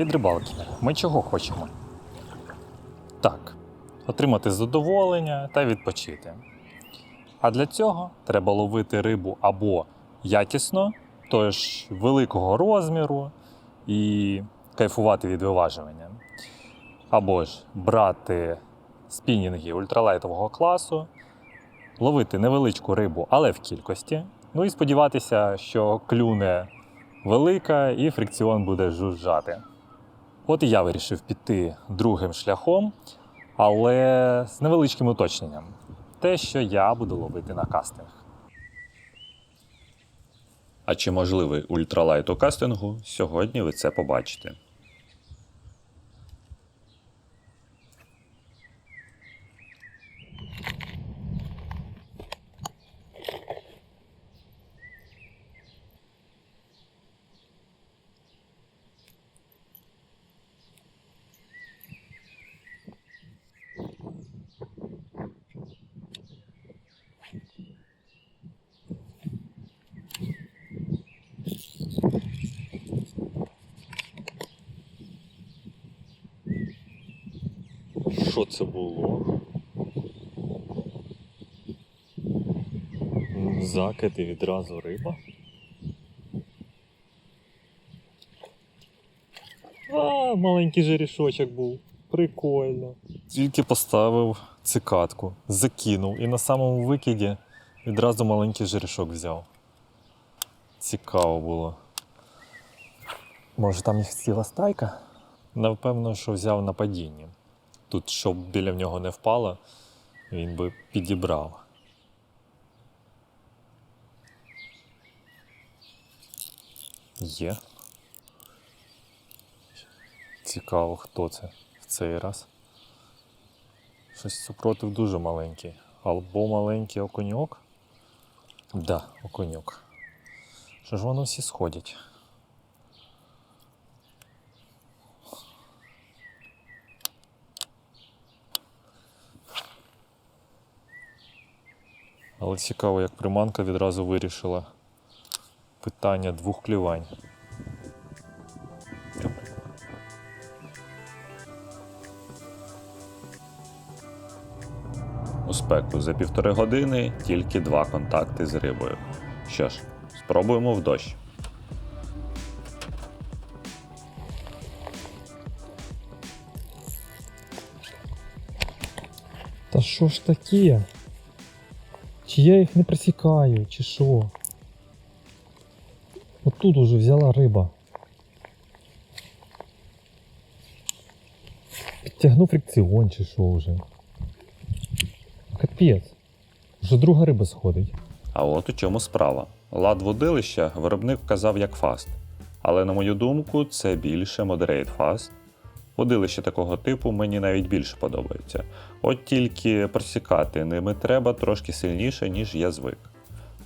від рибалки. Ми чого хочемо? Так, отримати задоволення та відпочити. А для цього треба ловити рибу або якісно, тож великого розміру і кайфувати від виважування. Або ж брати спінінги ультралайтового класу, ловити невеличку рибу, але в кількості. Ну і сподіватися, що клюне велика і фрикціон буде жужжати. От і я вирішив піти другим шляхом, але з невеличким уточненням. Те, що я буду ловити на кастинг. А чи можливий ультралайт у кастингу? Сьогодні ви це побачите. Що це було? Закид і відразу риба. А, маленький жерішочок був. Прикольно. Тільки поставив цикатку, закинув і на самому викиді відразу маленький жерішок взяв. Цікаво було. Може там їх ціла стайка? Напевно, що взяв на падінні. Тут, щоб біля нього не впало, він би підібрав. Є. Цікаво, хто це в цей раз. Щось супротив дуже маленький. Або маленький окуньок. Да, окуньок. Що ж воно всі сходять? Але цікаво, як приманка відразу вирішила питання двох клювань. У спеку за півтори години тільки два контакти з рибою. Що ж, спробуємо в дощ. Та що ж таке? Чи я їх не просікаю, чи що? От тут уже взяла риба. Підтягнув фрикціон чи що вже. Капець. Вже друга риба сходить. А от у чому справа. Лад водилища виробник вказав як фаст. Але на мою думку, це більше Moderate Fast. Водилища такого типу мені навіть більше подобаються. От тільки просікати ними треба трошки сильніше, ніж я звик.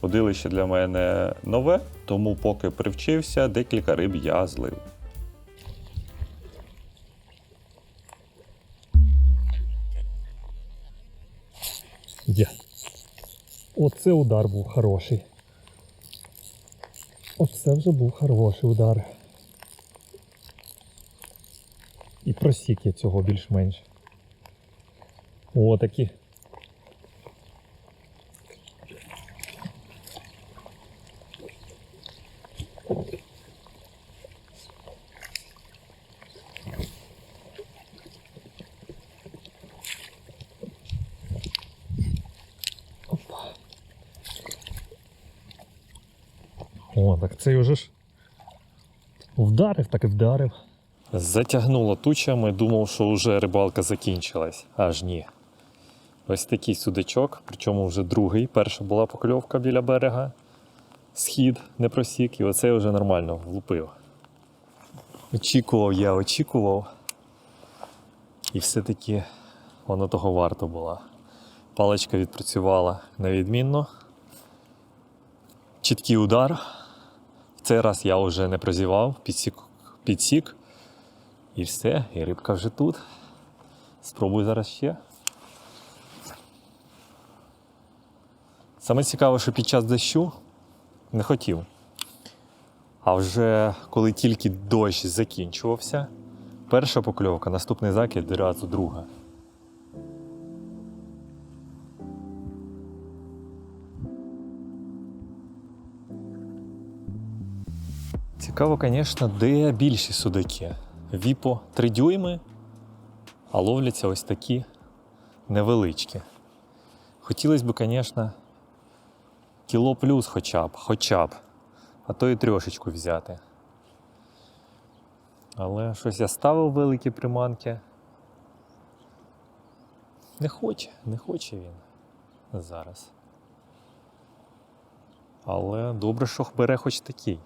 Водилище для мене нове, тому поки привчився, декілька риб я злив. Є. Оце удар був хороший. Оце вже був хороший удар. І просік я цього більш-менш. О, такі. О, так цей уже ж вдарив, так і вдарив. Затягнуло тучами, думав, що вже рибалка закінчилась. Аж ні. Ось такий судачок, причому вже другий. Перша була покльовка біля берега. Схід не просік, і оцей вже нормально влупив. Очікував я, очікував. І все-таки воно того варто було. Паличка відпрацювала невідмінно. Чіткий удар. В цей раз я вже не прозівав, підсік, підсік. І все, і рибка вже тут. Спробую зараз ще. Саме цікаве, що під час дощу не хотів. А вже коли тільки дощ закінчувався, Перша покльовка, наступний закид, одразу друга. Цікаво, звісно, де більші судаки. Віпо 3 дюйми, а ловляться ось такі невеличкі. Хотілося б, звісно, кіло плюс хоча б, хоча б, а то і трьошечку взяти. Але щось я ставив великі приманки. Не хоче, не хоче він зараз. Але добре, що бере хоч такий.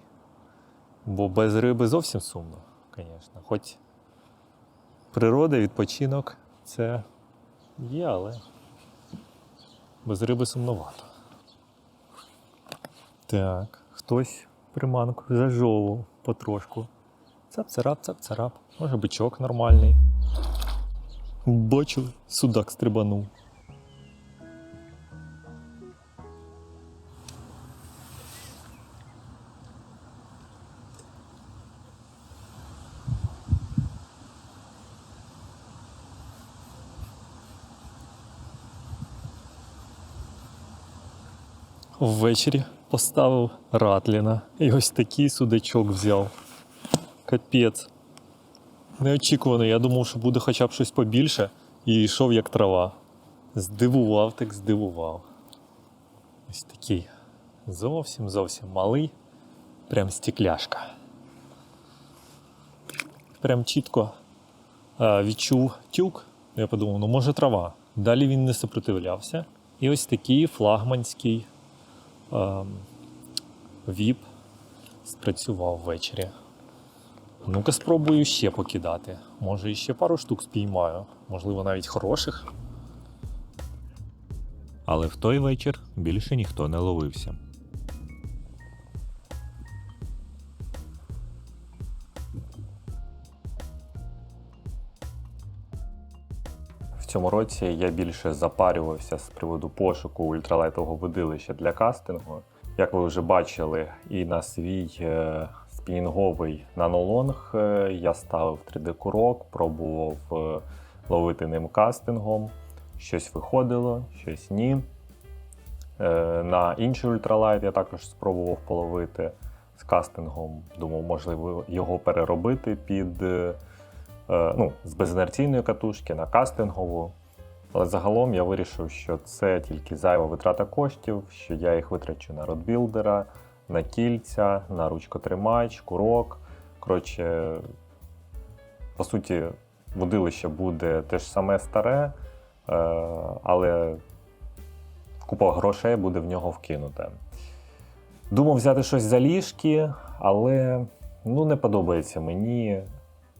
Бо без риби зовсім сумно, звісно. Хоч природа, відпочинок це є, але без риби сумновато. Так, хтось приманку зажовував потрошку. Цап-царап, цап-царап. Може бичок нормальний. Бачили, судак стрибанув. Ввечері поставив ратліна і ось такий судачок взяв. Капець. Неочікувано, я думав, що буде хоча б щось побільше і йшов як трава. Здивував, так здивував. Ось такий зовсім зовсім малий, прям стекляшка. Прям чітко відчув тюк. Я подумав, ну може трава. Далі він не сопротивлявся. І ось такий флагманський віп спрацював ввечері. Ну-ка спробую ще покидати. Може, ще пару штук спіймаю, можливо, навіть хороших. Але в той вечір більше ніхто не ловився. Цьому році я більше запарювався з приводу пошуку ультралайтового видилища для кастингу. Як ви вже бачили, і на свій е, спінінговий нанолонг е, я ставив 3D-курок, пробував е, ловити ним кастингом. Щось виходило, щось ні. На інший ультралайт я також спробував половити з кастингом. Думав, можливо, його переробити під ну, з безінерційної катушки на кастингову. Але загалом я вирішив, що це тільки зайва витрата коштів, що я їх витрачу на родбілдера, на кільця, на ручкотримач, курок. Коротше, по суті, водилище буде те ж саме старе, е, але купа грошей буде в нього вкинута. Думав взяти щось за ліжки, але ну, не подобається мені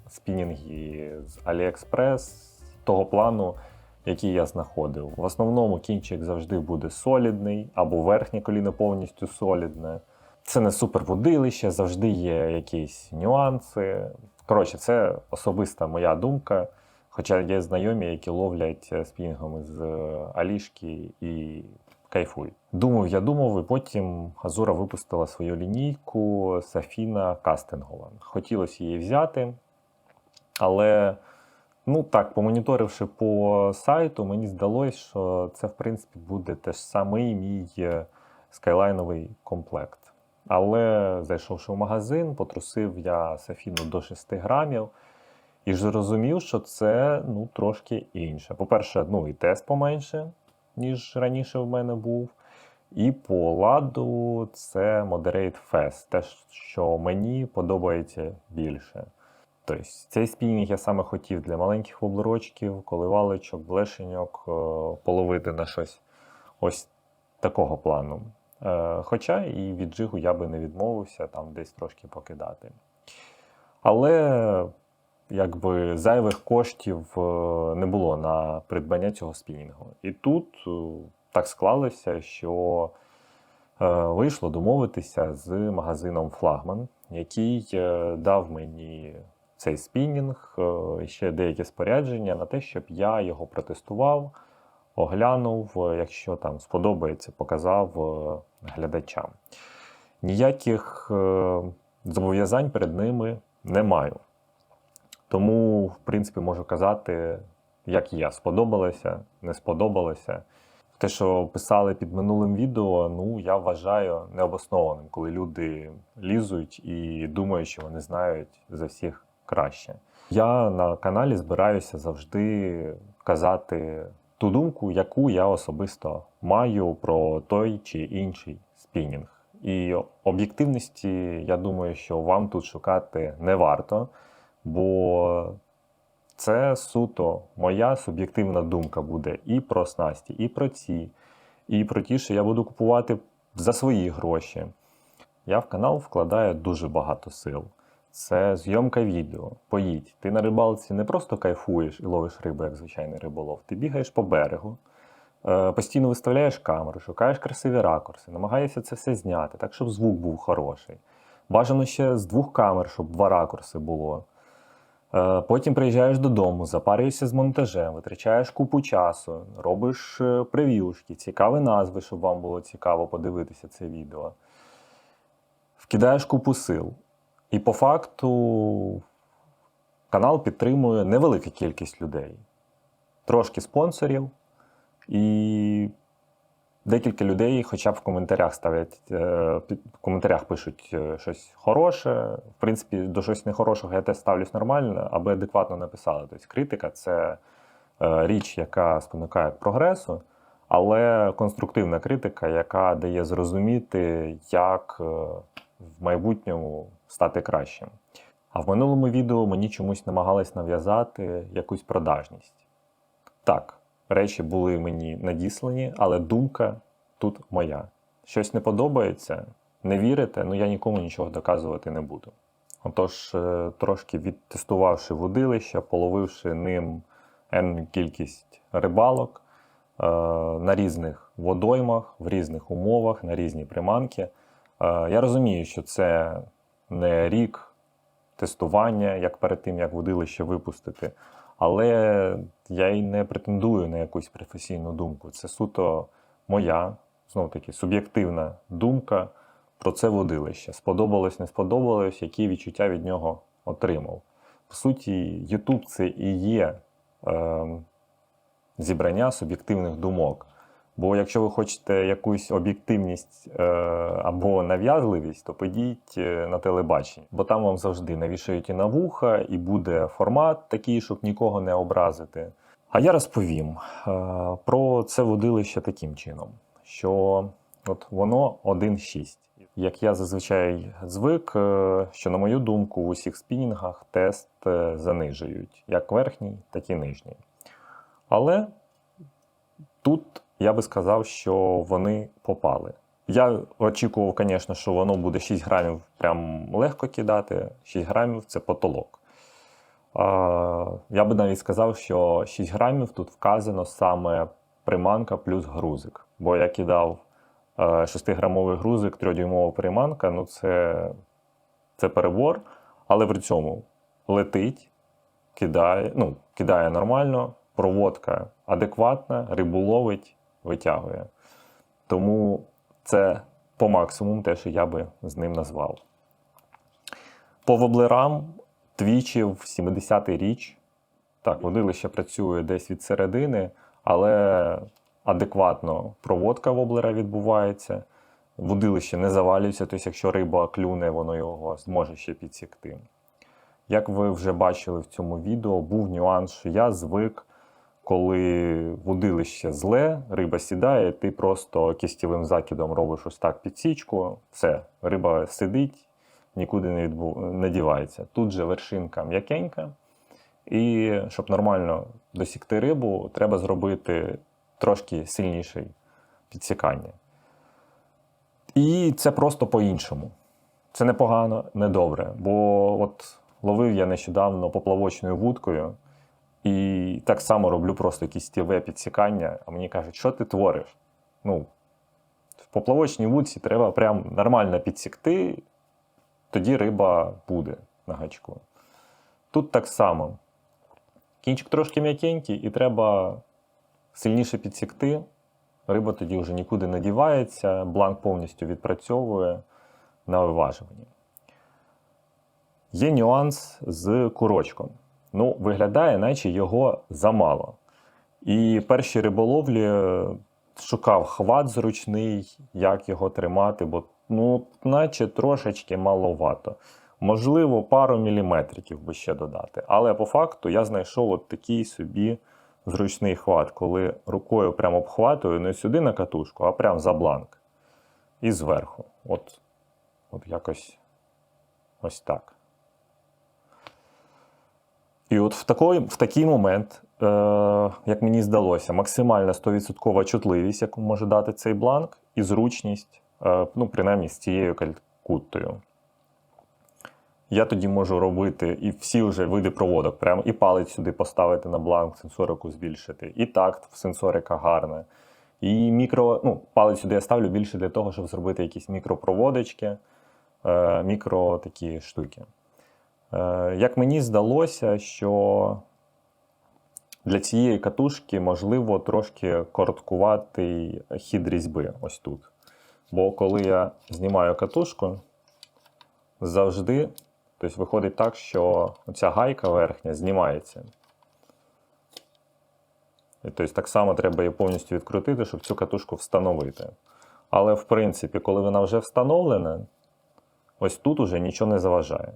спінінги з AliExpress того плану, який я знаходив. В основному кінчик завжди буде солідний, або верхнє коліно повністю солідне. Це не суперводилище, завжди є якісь нюанси. Коротше, це особиста моя думка. Хоча є знайомі, які ловлять е, спінінгами з е, Алішки і кайфують. Думав, я думав, і потім Азура випустила свою лінійку Сафіна кастингова. Хотілося її взяти, але ну так, помоніторивши по сайту, мені здалося, що це в принципі буде теж самий мій е, скайлайновий комплект. Але зайшовши в магазин, потрусив я Сафіну до 6 грамів. І ж зрозумів, що це ну, трошки інше. По-перше, ну і тест поменше, ніж раніше в мене був. І по ладу це Moderate Fest, те, що мені подобається більше. Тобто цей спінінг я саме хотів для маленьких воблерочків, коливалочок, блешеньок, е, половити на щось ось такого плану. Е, Хоча і від джигу я би не відмовився там десь трошки покидати. Але якби зайвих коштів е, не було на придбання цього спінінгу. І тут так склалося, що вийшло домовитися з магазином Флагман, який дав мені цей спінінг, е, ще деяке спорядження на те, щоб я його протестував, оглянув, е, якщо там сподобається, показав е, глядачам. Ніяких зобов'язань перед ними не маю. Тому, в принципі, можу казати, як є, сподобалося, не сподобалося. Те, що писали під минулим відео, ну я вважаю необоснованим, коли люди лізуть і думають, що вони знають за всіх краще. Я на каналі збираюся завжди казати ту думку, яку я особисто маю про той чи інший спінінг. І об'єктивності, я думаю, що вам тут шукати не варто, бо це суто моя суб'єктивна думка буде і про снасті, і про ці, і про ті, що я буду купувати за свої гроші. Я в канал вкладаю дуже багато сил. Це зйомка відео. Поїдь. Ти на рибалці не просто кайфуєш і ловиш рибу, як звичайний риболов. Ти бігаєш по берегу, е, постійно виставляєш камеру, шукаєш красиві ракурси, намагаєшся це все зняти, так, щоб звук був хороший. Бажано ще з двох камер, щоб два ракурси було. Е, Потім приїжджаєш додому, запарюєшся з монтажем, витрачаєш купу часу, робиш е, прев'юшки, цікаві назви, щоб вам було цікаво подивитися це відео. Вкидаєш купу сил. І по факту канал підтримує невелика кількість людей. Трошки спонсорів, і декілька людей, хоча б в коментарях ставлять, е, в коментарях пишуть е, щось хороше. В принципі, до щось нехорошого я теж ставлюсь нормально, аби адекватно написали. Тобто критика це е, річ, яка спонукає прогресу, але конструктивна критика, яка дає зрозуміти, як в майбутньому стати кращим. А в минулому відео мені чомусь намагались нав'язати якусь продажність. Так, речі були мені надіслані, але думка тут моя. Щось не подобається, не вірите, ну я нікому нічого доказувати не буду. Отож, е, трошки відтестувавши водилище, половивши ним енну кількість рибалок е, на різних водоймах, в різних умовах, на різні приманки. Е, Я розумію, що це не рік тестування, як перед тим, як водилище випустити. Але я й не претендую на якусь професійну думку. Це суто моя, знов таки, суб'єктивна думка про це водилище. Сподобалось, не сподобалось, які відчуття від нього отримав. По суті, YouTube це і є е, зібрання суб'єктивних думок. Бо якщо ви хочете якусь об'єктивність е, або нав'язливість, то підіть е, на телебачення, бо там вам завжди навішають і на вуха, і буде формат такий, щоб нікого не образити. А я розповім е, про це водилище таким чином, що от воно 1.6. Як я зазвичай звик, що на мою думку, в усіх спінінгах тест занижують як верхній, так і нижній. Але тут я би сказав, що вони попали. Я очікував, звісно, що воно буде 6 грамів прям легко кидати. 6 грамів це потолок. Я би навіть сказав, що 6 грамів тут вказано саме приманка плюс грузик. Бо я кидав 6-грамовий грузик, 3-дюймова приманка, ну це, це перебор, але при цьому летить, кидає, ну, кидає нормально, проводка адекватна, рибу ловить, витягує. Тому це по максимуму те, що я би з ним назвав. По воблерам твічів 70-й річ. Так, водилище працює десь від середини, але адекватно проводка воблера відбувається. Водилище не завалюється, тобто, якщо риба клюне, воно його зможе ще підсікти. Як ви вже бачили в цьому відео, був нюанс, що я звик, коли водилище зле, риба сідає, ти просто кістєвим закидом робиш ось так підсічку, все, риба сидить, нікуди не, відбу... не дівається. Тут же вершинка м'якенька, і щоб нормально досікти рибу, треба зробити трошки сильніше підсікання. І це просто по-іншому. Це непогано, не добре. Бо от ловив я нещодавно поплавочною вудкою, і так само роблю просто якісь тіве підсікання, а мені кажуть, що ти твориш? Ну, в поплавочній вудці треба прям нормально підсікти, тоді риба буде на гачку. Тут так само. Кінчик трошки м'якенький, і треба сильніше підсікти. Риба тоді вже нікуди не дівається, бланк повністю відпрацьовує на виважуванні. Є нюанс з курочком. Ну, виглядає, наче його замало. І перші риболовлі е, шукав хват зручний, як його тримати, бо ну, наче трошечки маловато. Можливо, пару міліметриків би ще додати. Але по факту я знайшов от такий собі зручний хват, коли рукою прямо обхватую не сюди на катушку, а прямо за бланк. І зверху. От, от якось ось так. І от в, такий, в такий момент, е, як мені здалося, максимальна 100% чутливість, яку може дати цей бланк, і зручність, е, ну, принаймні з цією калькуттою. Я тоді можу робити і всі вже види проводок. Прямо і палець сюди поставити на бланк, сенсорику збільшити, і такт в сенсорика гарна. І мікро, ну, палець сюди я ставлю більше для того, щоб зробити якісь мікропроводочки, е, мікро такі штуки. Е, як мені здалося, що для цієї катушки можливо трошки короткуватий хід різьби ось тут. Бо коли я знімаю катушку, завжди тобто виходить так, що ця гайка верхня знімається. І, тобто так само треба її повністю відкрутити, щоб цю катушку встановити. Але в принципі, коли вона вже встановлена, ось тут уже нічого не заважає.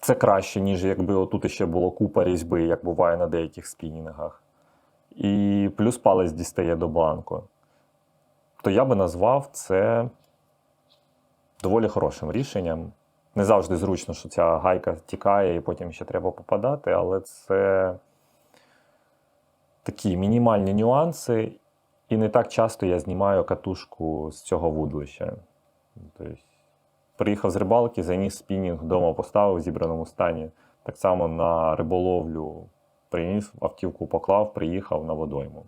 Це краще, ніж якби отут ще було купа різьби, як буває на деяких спінінгах. І плюс палець дістає до бланку. То я би назвав це доволі хорошим рішенням. Не завжди зручно, що ця гайка тікає і потім ще треба попадати, але це такі мінімальні нюанси, і не так часто я знімаю катушку з цього вудлища. Тобто, приїхав з рибалки, заніс спінінг вдома поставив в зібраному стані. Так само на риболовлю приніс, автівку поклав, приїхав на водойму.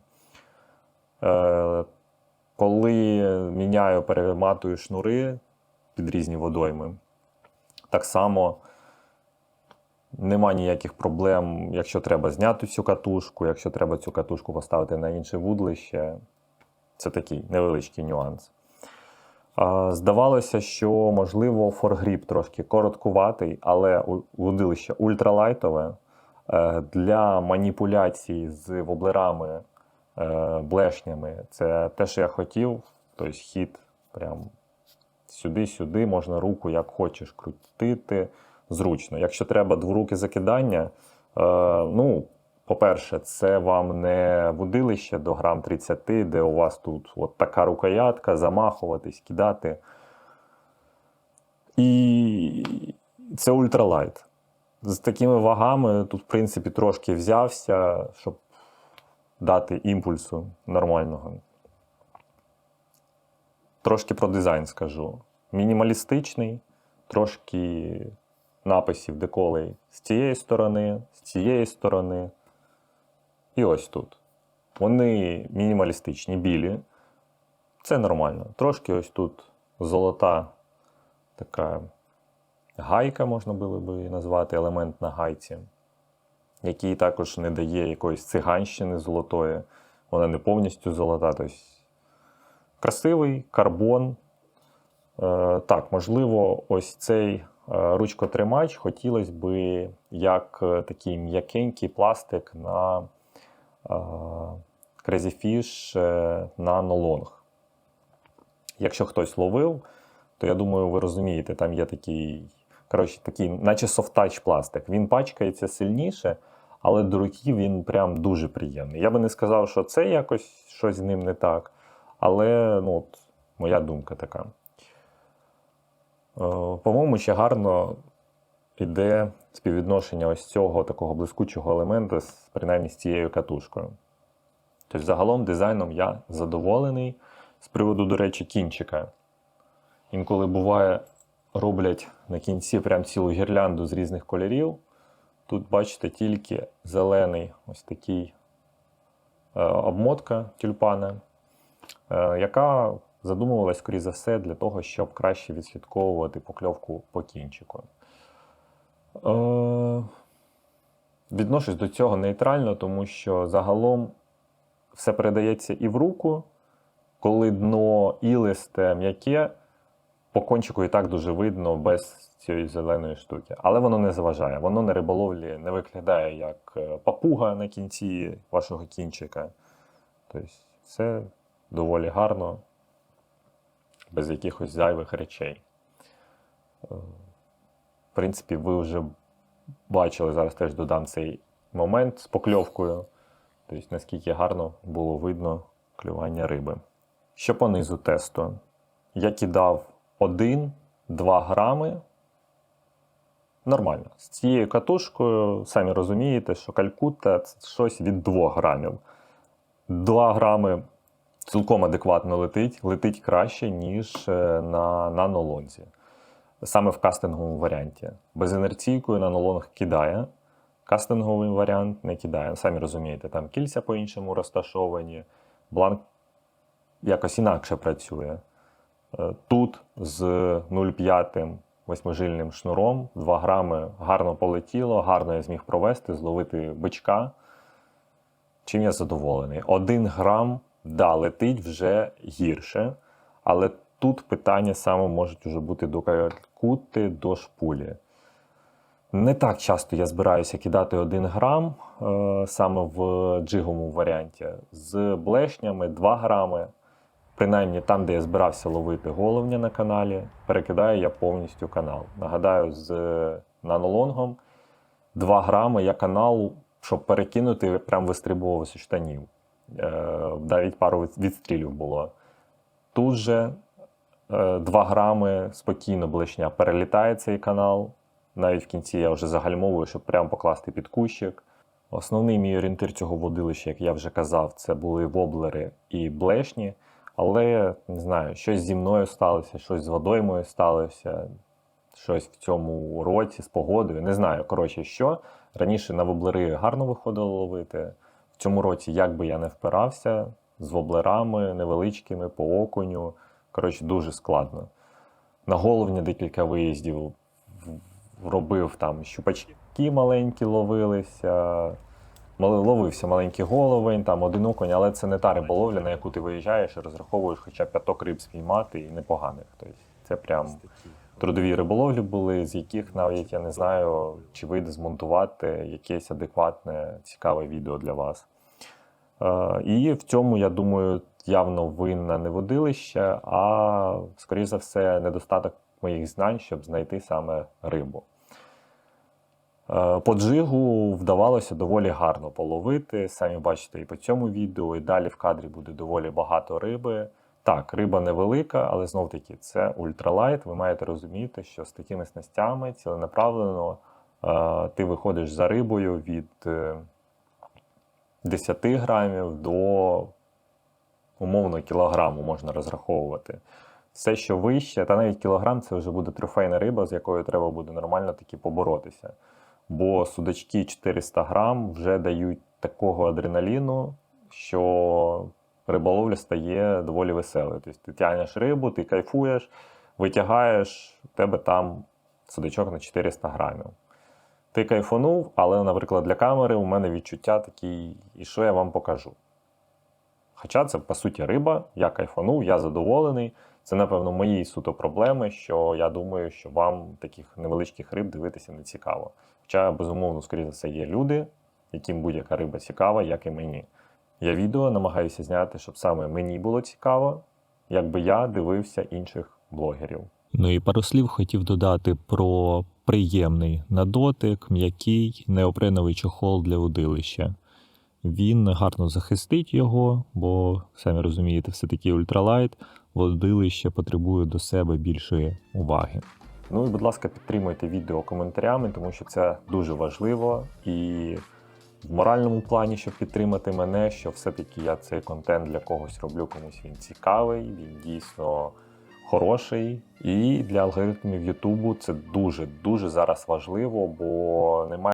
Е, коли міняю, перематую шнури під різні водойми, так само нема ніяких проблем, якщо треба зняти цю катушку, якщо треба цю катушку поставити на інше вудлище. Це такий невеличкий нюанс. Здавалося, що можливо форгріп трошки короткуватий, але вудилище ультралайтове. Е, Для маніпуляцій з воблерами, е, блешнями це те, що я хотів. Тобто хід прям сюди-сюди, можна руку як хочеш крутити зручно. Якщо треба дворуки закидання, е, ну, по-перше, це вам не вудилище до грам 30, де у вас тут от така рукоятка, замахуватись, кидати. І це ультралайт. З такими вагами тут, в принципі, трошки взявся, щоб дати імпульсу нормального. Трошки про дизайн скажу. Мінімалістичний, трошки написів деколей з цієї сторони, з цієї сторони. І ось тут. Вони мінімалістичні, білі. Це нормально. Трошки ось тут золота така гайка, можна було би назвати, елемент на гайці, який також не дає якоїсь циганщини золотої. Вона не повністю золота. Тобто красивий карбон. Е, так, можливо, ось цей е, ручкотримач хотілося би як е, такий м'якенький пластик на Crazy Fish е, на Nolong. Якщо хтось ловив, то я думаю, ви розумієте, там є такий, коротше, такий, наче софтач пластик. Він пачкається сильніше, але до руки він прям дуже приємний. Я би не сказав, що це якось щось з ним не так, але ну, от, моя думка така. Е, По-моєму, ще гарно іде співвідношення ось цього такого блискучого елемента, з, принаймні з цією катушкою. Тобто, загалом дизайном я задоволений. З приводу, до речі, кінчика. Інколи буває, роблять на кінці прям цілу гірлянду з різних кольорів. Тут, бачите, тільки зелений ось такий е, обмотка тюльпана, е, яка задумувалась, скоріше за все, для того, щоб краще відслідковувати покльовку по кінчику. Е, відношусь до цього нейтрально, тому що загалом все передається і в руку, коли дно ілисте, м'яке, по кончику і так дуже видно без цієї зеленої штуки. Але воно не заважає. Воно на риболовлі не виглядає як е, папуга на кінці вашого кінчика. Тобто все доволі гарно, без якихось зайвих речей. Принципі, ви вже бачили, зараз теж додам цей момент з покльовкою. Тобто, наскільки гарно було видно клювання риби. Що по низу тесту? Я кидав 1-2 грами. Нормально. З цією катушкою, самі розумієте, що калькутта це щось від 2 грамів. 2 грами цілком адекватно летить, летить краще, ніж е, на нанолонзі. Саме в кастинговому варіанті. Безінерційкою нанолонг кидає, кастинговий варіант не кидає. Самі розумієте, там кільця по-іншому розташовані, бланк якось інакше працює. Е, Тут з 0,5 восьмижильним шнуром 2 грами гарно полетіло, гарно я зміг провести, зловити бичка. Чим я задоволений? Один грам, да, летить вже гірше, але тут питання саме можуть вже бути до калькути, до шпулі. Не так часто я збираюся кидати 1 грам е, саме в джиговому варіанті. З блешнями 2 грами. Принаймні там, де я збирався ловити головня на каналі, перекидаю я повністю канал. Нагадаю, з нанолонгом 2 грами я канал, щоб перекинути, прям вистрибував штанів. Е, навіть пару відстрілів було. Тут же 2 грами спокійно блешня перелітає цей канал. Навіть в кінці я вже загальмовую, щоб прямо покласти під кущик. Основний мій орієнтир цього водилища, як я вже казав, це були воблери і блешні. Але не знаю, щось зі мною сталося, щось з водоймою сталося, щось в цьому році з погодою. Не знаю, коротше, що. Раніше на воблери гарно виходило ловити. В цьому році, як би я не впирався, з воблерами невеличкими, по окуню. Коротше, дуже складно. На головні декілька виїздів робив там щупачки маленькі ловилися. Ловився маленький головень, там один окунь, але це не та риболовля, на яку ти виїжджаєш і розраховуєш хоча б п'яток риб спіймати і непоганих. Тобто це прям трудові риболовлі були, з яких навіть я не знаю, чи вийде змонтувати якесь адекватне, цікаве відео для вас. Е, І в цьому, я думаю, явно винна не водилище, а, скоріш за все, недостаток моїх знань, щоб знайти саме рибу. Е, По джигу вдавалося доволі гарно половити. Самі бачите і по цьому відео, і далі в кадрі буде доволі багато риби. Так, риба невелика, але знов таки це ультралайт. Ви маєте розуміти, що з такими снастями ціленаправлено е, ти виходиш за рибою від е, 10 грамів до умовно кілограму можна розраховувати. Все, що вище, та навіть кілограм це вже буде трофейна риба, з якою треба буде нормально таки поборотися. Бо судачки 400 грам вже дають такого адреналіну, що риболовля стає доволі веселою. Тобто ти тягнеш рибу, ти кайфуєш, витягаєш, в тебе там судачок на 400 грамів. Ти кайфанув, але, наприклад, для камери у мене відчуття такі, і що я вам покажу. Хоча це, по суті, риба, я кайфанув, я задоволений. Це, напевно, мої суто проблеми, що я думаю, що вам таких невеличких риб дивитися не цікаво. Хоча, безумовно, скоріше за все, є люди, яким будь-яка риба цікава, як і мені. Я відео намагаюся зняти, щоб саме мені було цікаво, якби я дивився інших блогерів. Ну і пару слів хотів додати про приємний на дотик, м'який неопреновий чохол для удилища. Він гарно захистить його, бо, самі розумієте, все-таки ультралайт, водилище потребує до себе більшої уваги. Ну і, будь ласка, підтримуйте відео коментарями, тому що це дуже важливо. І в моральному плані, щоб підтримати мене, що все-таки я цей контент для когось роблю, комусь він цікавий, він дійсно хороший. І для алгоритмів Ютубу це дуже дуже зараз важливо, бо немає.